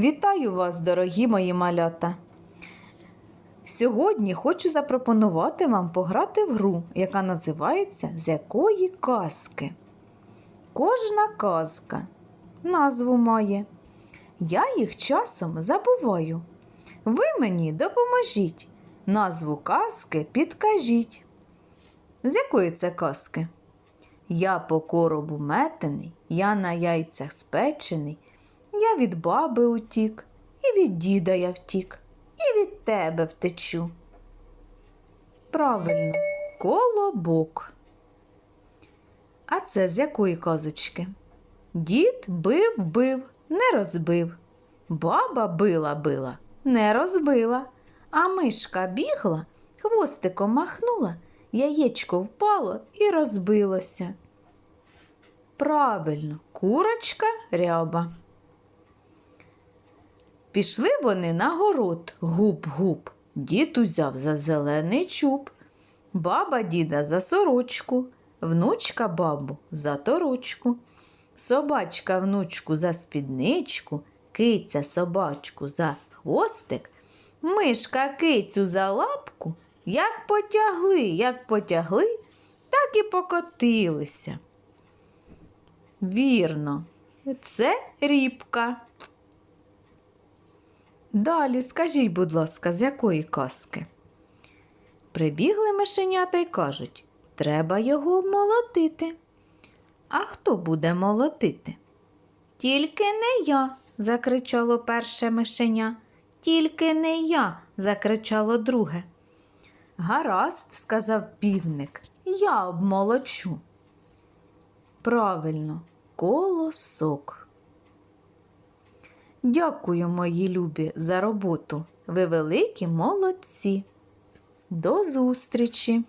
Вітаю вас, дорогі мої малята! Сьогодні хочу запропонувати вам пограти в гру, яка називається З якої казки. Кожна казка назву має. Я їх часом забуваю. Ви мені допоможіть. Назву казки підкажіть. З якої це казки? Я по коробу метений, я на яйцях спечений, я від баби утік, і від діда я втік, і від тебе втечу. Правильно, колобок. А це з якої казочки? Дід бив, бив, не розбив. Баба била, била, не розбила. А мишка бігла, хвостиком махнула, яєчко впало і розбилося. Правильно, курочка ряба. Пішли вони на город губ-губ. Дід узяв за зелений чуб, баба діда за сорочку, внучка бабу за торочку, собачка внучку за спідничку, киця собачку за хвостик, мишка кицю за лапку. Як потягли, як потягли, так і покотилися. Вірно, це рібка. Далі скажіть, будь ласка, з якої казки? Прибігли мишенята й кажуть, треба його молотити. А хто буде молотити? Тільки не я, закричало перше мишеня. Тільки не я, закричало друге. Гаразд, сказав півник, я обмолочу. Правильно, колосок. Дякую, мої любі, за роботу. Ви великі молодці. До зустрічі!